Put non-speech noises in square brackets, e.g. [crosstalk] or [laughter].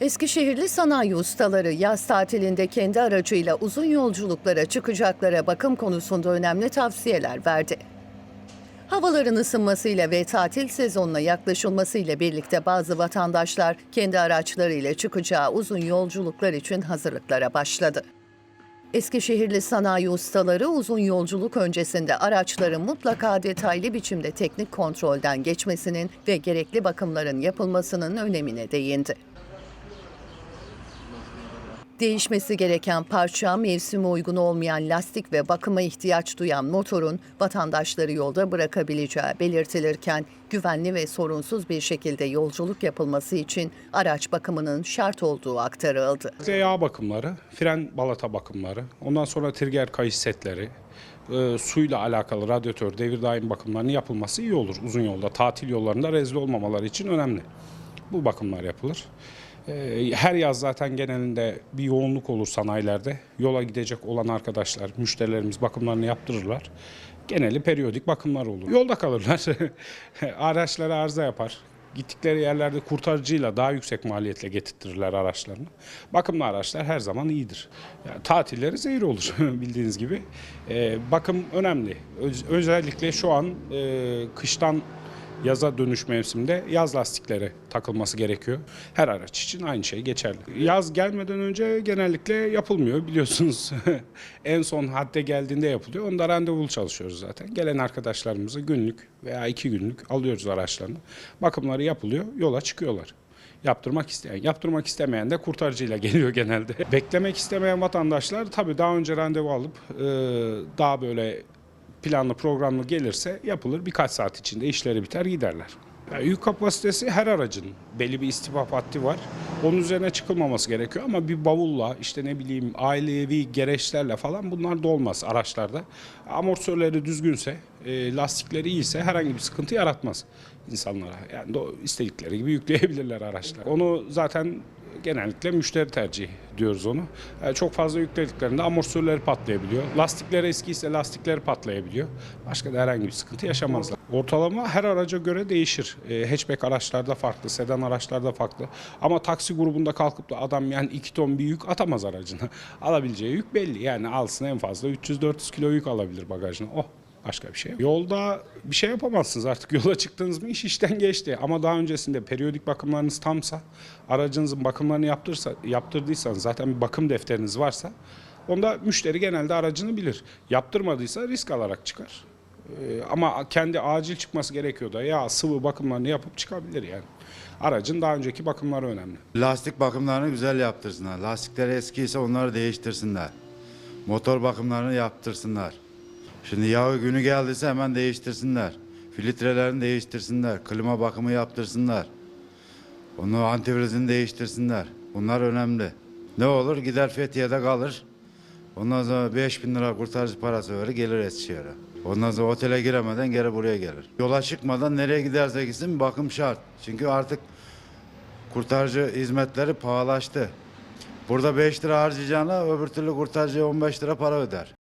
Eskişehirli sanayi ustaları yaz tatilinde kendi aracıyla uzun yolculuklara çıkacaklara bakım konusunda önemli tavsiyeler verdi. Havaların ısınmasıyla ve tatil sezonuna yaklaşılmasıyla birlikte bazı vatandaşlar kendi araçlarıyla çıkacağı uzun yolculuklar için hazırlıklara başladı. Eskişehirli sanayi ustaları uzun yolculuk öncesinde araçların mutlaka detaylı biçimde teknik kontrolden geçmesinin ve gerekli bakımların yapılmasının önemine değindi. Değişmesi gereken parça, mevsime uygun olmayan lastik ve bakıma ihtiyaç duyan motorun vatandaşları yolda bırakabileceği belirtilirken güvenli ve sorunsuz bir şekilde yolculuk yapılması için araç bakımının şart olduğu aktarıldı. Yağ bakımları, fren balata bakımları, ondan sonra trigger kayış setleri, e, suyla alakalı radyatör, devir daim bakımlarının yapılması iyi olur uzun yolda. Tatil yollarında rezil olmamaları için önemli. Bu bakımlar yapılır. E, Her yaz zaten genelinde bir yoğunluk olur sanayilerde. Yola gidecek olan arkadaşlar, müşterilerimiz bakımlarını yaptırırlar. Geneli periyodik bakımlar olur. Yolda kalırlar. [laughs] Araçları arıza yapar. Gittikleri yerlerde kurtarıcıyla daha yüksek maliyetle getirtirirler araçlarını. Bakımlı araçlar her zaman iyidir. Yani tatilleri zehir olur [laughs] bildiğiniz gibi. Ee, bakım önemli. Öz- özellikle şu an e, kıştan yaza dönüş mevsiminde yaz lastikleri takılması gerekiyor. Her araç için aynı şey geçerli. Yaz gelmeden önce genellikle yapılmıyor biliyorsunuz. [laughs] en son hadde geldiğinde yapılıyor. Onda randevulu çalışıyoruz zaten. Gelen arkadaşlarımızı günlük veya iki günlük alıyoruz araçlarını. Bakımları yapılıyor, yola çıkıyorlar. Yaptırmak isteyen, yaptırmak istemeyen de kurtarıcıyla [laughs] geliyor genelde. Beklemek istemeyen vatandaşlar tabii daha önce randevu alıp daha böyle planlı programlı gelirse yapılır. Birkaç saat içinde işleri biter giderler. Yani yük kapasitesi her aracın belli bir istihbap haddi var. Onun üzerine çıkılmaması gerekiyor ama bir bavulla işte ne bileyim ailevi gereçlerle falan bunlar da olmaz araçlarda. Amortisörleri düzgünse, e, lastikleri iyiyse herhangi bir sıkıntı yaratmaz insanlara. Yani istedikleri gibi yükleyebilirler araçlar. Onu zaten genellikle müşteri tercihi diyoruz onu. Yani çok fazla yüklediklerinde amortisörleri patlayabiliyor. Lastikleri eskiyse lastikleri patlayabiliyor. Başka da herhangi bir sıkıntı yaşamazlar. Ortalama her araca göre değişir. E, hatchback araçlarda farklı, sedan araçlarda farklı. Ama taksi grubunda kalkıp da adam yani 2 ton bir yük atamaz aracına. [laughs] Alabileceği yük belli. Yani alsın en fazla 300-400 kilo yük alabilir bagajına. Oh Başka bir şey. Yolda bir şey yapamazsınız artık. Yola çıktınız mı iş işten geçti. Ama daha öncesinde periyodik bakımlarınız tamsa, aracınızın bakımlarını yaptırsa, yaptırdıysanız zaten bir bakım defteriniz varsa onda müşteri genelde aracını bilir. Yaptırmadıysa risk alarak çıkar. Ee, ama kendi acil çıkması gerekiyor da ya sıvı bakımlarını yapıp çıkabilir yani. Aracın daha önceki bakımları önemli. Lastik bakımlarını güzel yaptırsınlar. Lastikleri eskiyse onları değiştirsinler. Motor bakımlarını yaptırsınlar. Şimdi yağı günü geldiyse hemen değiştirsinler. Filtrelerini değiştirsinler. Klima bakımı yaptırsınlar. Onu antivrizini değiştirsinler. Bunlar önemli. Ne olur gider Fethiye'de kalır. Ondan sonra 5000 lira kurtarıcı parası verir gelir Eskişehir'e. Ondan sonra otele giremeden geri buraya gelir. Yola çıkmadan nereye giderse gitsin bakım şart. Çünkü artık kurtarıcı hizmetleri pahalaştı. Burada 5 lira harcayacağına öbür türlü kurtarıcıya 15 lira para öder.